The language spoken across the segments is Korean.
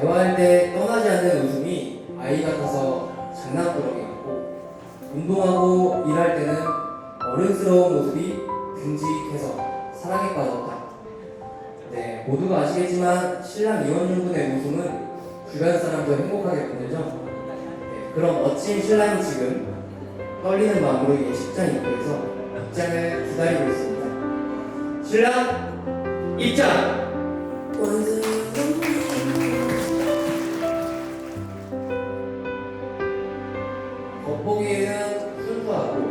대화할 때 떠나지 않는 웃음이 아이 같아서 장난꾸러기 같고 운동하고 일할 때는 어른스러운 모습이 듬직해서 사랑에 빠졌다. 네, 모두가 아시겠지만 신랑 이원준 분의 웃음은 주변 사람도 행복하게 만들죠. 네, 그럼 멋진 신랑이 지금 떨리는 마음으로 이 식장 입구에서 입장을 기다리고 있습니다. 신랑 입장! 원수. 겉보기에는 순수하고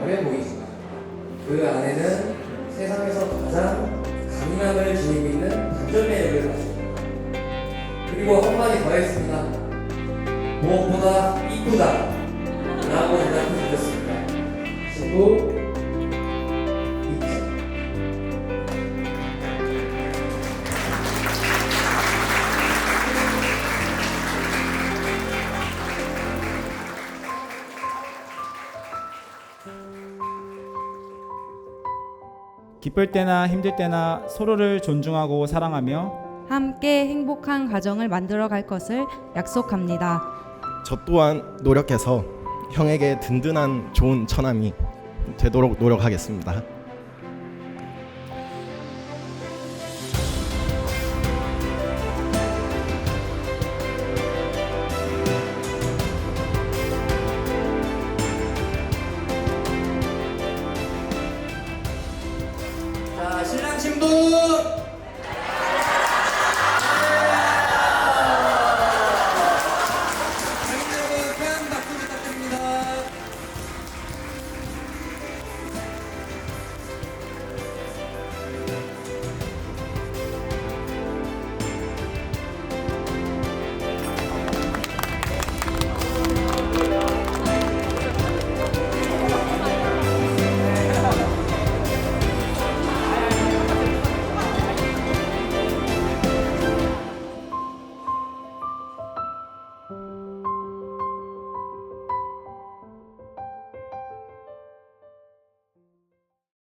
연해 보이지만 그 안에는 세상에서 가장 강인함을 지니고 있는 반전 매력을 가집니다. 그리고 한 마디 더 했습니다. 무엇보다 이쁘다 기쁠 때나 힘들 때나 서로를 존중하고 사랑하며 함께 행복한 가정을 만들어 갈 것을 약속합니다. 저 또한 노력해서 형에게 든든한 좋은 처남이 되도록 노력하겠습니다. 자, 신랑 신부